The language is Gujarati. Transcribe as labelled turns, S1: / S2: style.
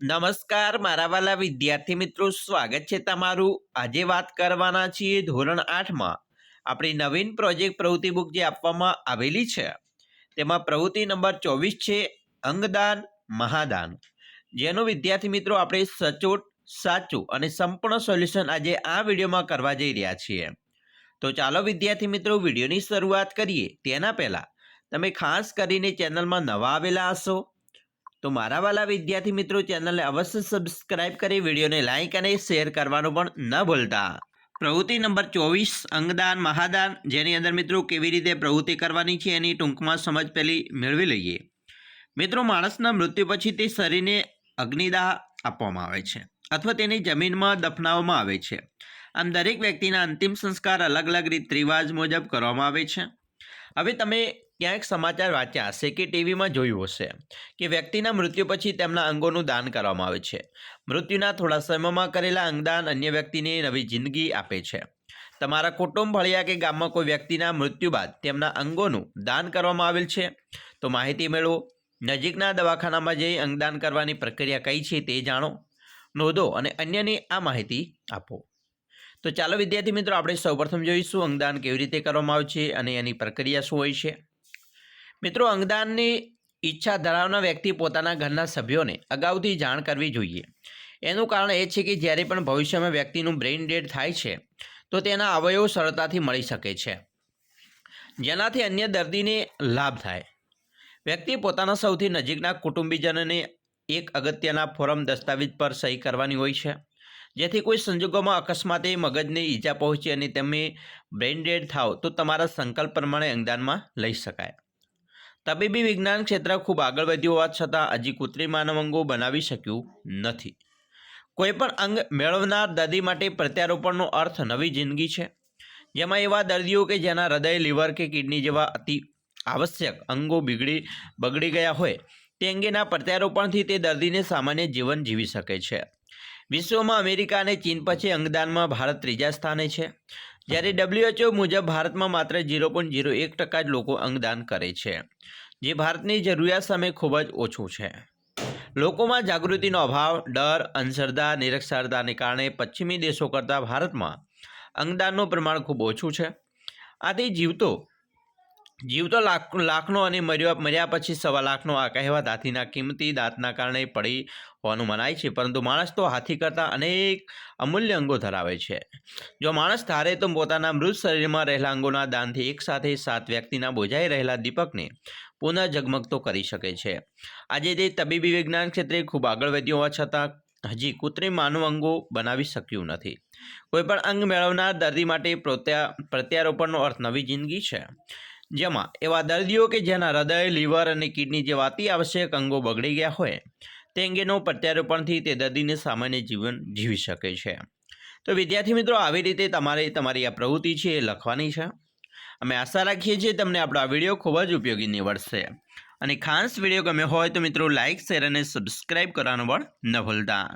S1: નમસ્કાર, મારા વાલા વિદ્યાર્થી મિત્રો, સ્વાગત છે તમારું. આજે વાત કરવાના છીએ ધોરણ આઠમાં. આપણી નવીન પ્રોજેક્ટ પ્રવૃત્તિ બુક જે આપવામાં આવેલી છે, તેમાં પ્રવૃત્તિ નંબર ચોવીસ છે, અંગદાન, મહાદાન. જેનું વિદ્યાર્થી મિત્રો, આપણે સચોટ, સાચું અને સંપૂર્ણ સોલ્યુશન આજે આ વિડીયોમાં કરવા જઈ રહ્યા છીએ. તો ચાલો વિદ્યાર્થી મિત્રો, વિડીયોની શરૂઆત કરીએ. તેના પહેલાં, તમે ખાસ કરીને ચેનલમાં નવા આવેલા હશો તો મારા વાલા વિદ્યાર્થી મિત્રો ચેનલને અવશ્ય સબસ્ક્રાઇબ કરી, વિડીયોને લાઇક અને શેર કરવાનું પણ ન ભૂલતા. પ્રવૃત્તિ નંબર ચોવીસ, અંગદાન, મહાદાન, જેની અંદર મિત્રો કેવી રીતે પ્રવૃત્તિ કરવાની છે એની ટૂંકમાં સમજ પહેલી મેળવી લઈએ. મિત્રો માણસના મૃત્યુ પછી તે શરીરને અગ્નિદાહ આપવામાં આવે છે અથવા તેની જમીનમાં દફનાવવામાં આવે છે. આમ દરેક વ્યક્તિના અંતિમ સંસ્કાર અલગ અલગ રીત રિવાજ મુજબ કરવામાં આવે છે. હવે તમે ક્યાંક સમાચાર વાંચ્યા હશે કે ટીવીમાં જોયું હશે, કે વ્યક્તિના મૃત્યુ પછી તેમના અંગોનું દાન કરવામાં આવે છે. મૃત્યુના થોડા સમયમાં કરેલા અંગદાન અન્ય વ્યક્તિને નવી જિંદગી આપે છે. તમારા કુટુંબ, ભળિયા કે ગામમાં કોઈ વ્યક્તિના મૃત્યુ બાદ તેમના અંગોનું દાન કરવામાં આવેલ છે? તો માહિતી મેળવો. નજીકના દવાખાનામાં જઈ અંગદાન કરવાની પ્રક્રિયા કઈ છે તે જાણો. નોંધો અને અન્યને આ માહિતી આપો. તો ચાલો વિદ્યાર્થી મિત્રો, આપણે સૌપ્રથમ જોઈશું અંગદાન કેવી રીતે કરવામાં આવે છે અને એની પ્રક્રિયા શું હોય છે. મિત્રો, અંગદાનની ઈચ્છા ધરાવનાર વ્યક્તિ પોતાના ઘરના સભ્યોને અગાઉથી જાણ કરવી જોઈએ. એનું કારણ એ છે કે જ્યારે પણ ભવિષ્યમાં વ્યક્તિનું બ્રેઇન ડેડ થાય છે, તો તેના અવયવો સરળતાથી મળી શકે છે. જેનાથી અન્ય દર્દીને લાભ થાય. વ્યક્તિ પોતાના સૌથી નજીકના કુટુંબીજનોને એક અગત્યના ફોરમ દસ્તાવેજ પર સહી કરવાની હોય છે, જેથી કોઈ સંજોગોમાં અકસ્માતે મગજને ઈજા પહોંચે અને તમે બ્રેઇન ડેડ થાવ તો તમારા સંકલ્પ પ્રમાણે અંગદાનમાં લઈ શકાય. તબીબી વિજ્ઞાન ક્ષેત્ર ખૂબ આગળ વધ્યું હોવા છતાં હજી કૃત્રિમ માનવ અંગો બનાવી શક્યું નથી. કોઈપણ અંગ મેળવનાર દર્દી માટે પ્રત્યારોપણનો અર્થ નવી જિંદગી છે. જેમાં એવા દર્દીઓ કે જેના હૃદય, લીવર કે કિડની જેવા અતિ આવશ્યક અંગો બિગડી, બગડી ગયા હોય, તે અંગેના પ્રત્યારોપણથી તે દર્દીને સામાન્ય જીવન જીવી શકે છે. વિશ્વમાં અમેરિકા અને ચીન પછી અંગદાનમાં ભારત ત્રીજા સ્થાને છે. જ્યારે ડબ્લ્યુએચઓ મુજબ ભારતમાં માત્ર ઝીરો પોઈન્ટ ઝીરો એક ટકા જ લોકો અંગદાન કરે છે, જે ભારતની જરૂરિયાત સામે ખૂબ જ ઓછું છે. લોકોમાં જાગૃતિનો અભાવ, ડર, અંધશ્રદ્ધા, નિરક્ષરતાને કારણે પશ્ચિમી દેશો કરતાં ભારતમાં અંગદાનનું પ્રમાણ ખૂબ ઓછું છે. આથી જીવતો જીવતો લાખ, લાખનો અને મર્યા મર્યા પછી સવા લાખનો આ કહેવત, હાથીના કિંમતી દાંતના કારણે પડી હોવાનું મનાય છે. પરંતુ માણસ તો હાથી કરતાં અનેક અમૂલ્ય અંગો ધરાવે છે. જો માણસ ધારે તો પોતાના મૃત શરીરમાં રહેલા અંગોના દાનથી એકસાથે સાત વ્યક્તિના બોજાઈ રહેલા દીપકને પુનઃ જગમગતો કરી શકે છે. આજે તે તબીબી વિજ્ઞાન ક્ષેત્રે ખૂબ આગળ વધ્યું હોવા છતાં હજી કૃત્રિમ માનવ અંગો બનાવી શક્યું નથી. કોઈપણ અંગ મેળવનાર દર્દી માટે પ્રત્યા, પ્રત્યારોપણનો અર્થ નવી જિંદગી છે. જેમાં એવા દર્દીઓ કે જેના હૃદય, લીવર અને કિડની જેવા અતિ આવશ્યક અંગો બગડી ગયા હોય, તે અંગેનો પ્રત્યારોપણથી તે દર્દીને સામાન્ય જીવન જીવી શકે છે. તો વિદ્યાર્થી મિત્રો, આવી રીતે તમારે તમારી આ પ્રવૃત્તિ છે એ લખવાની છે. અમે આશા રાખીએ છીએ તમને આપણો આ વીડિયો ખૂબ જ ઉપયોગી નીવડશે. અને ખાસ વીડિયો ગમ્યો હોય તો મિત્રો લાઇક શેર અને સબસ્ક્રાઈબ કરવાનું પણ ન ભૂલતા.